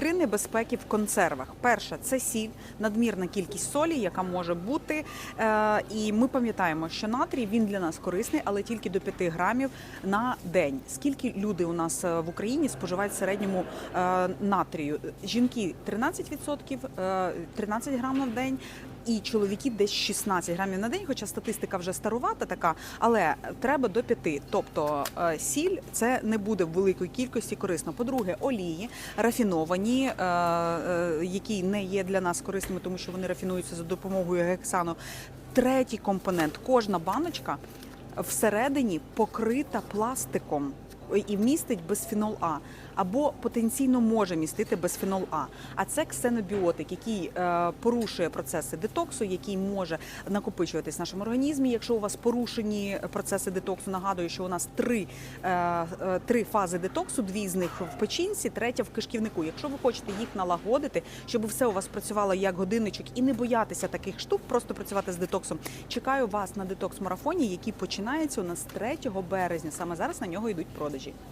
Три небезпеки в консервах. Перша це сіль, надмірна кількість солі, яка може бути. Е, і ми пам'ятаємо, що натрій він для нас корисний, але тільки до 5 грамів на день. Скільки люди у нас е, в Україні споживають в середньому е, натрію? Жінки 13%, е, 13 грам на день. І чоловіки десь 16 грамів на день, хоча статистика вже старувата така, але треба до 5. Тобто е, сіль це не буде в великої кількості корисно. По-друге, олії рафіновані, е, е, які не є для нас корисними, тому що вони рафінуються за допомогою гексану. Третій компонент кожна баночка всередині покрита пластиком. І містить бисфенол А або потенційно може містити бисфенол А. А це ксенобіотик, який е, порушує процеси детоксу, який може накопичуватись в нашому організмі. Якщо у вас порушені процеси детоксу, нагадую, що у нас три, е, е, три фази детоксу, дві з них в печінці, третя в кишківнику. Якщо ви хочете їх налагодити, щоб все у вас працювало як годинничок і не боятися таких штук, просто працювати з детоксом. Чекаю вас на детокс марафоні, який починається у нас 3 березня. Саме зараз на нього йдуть продажі. 嗯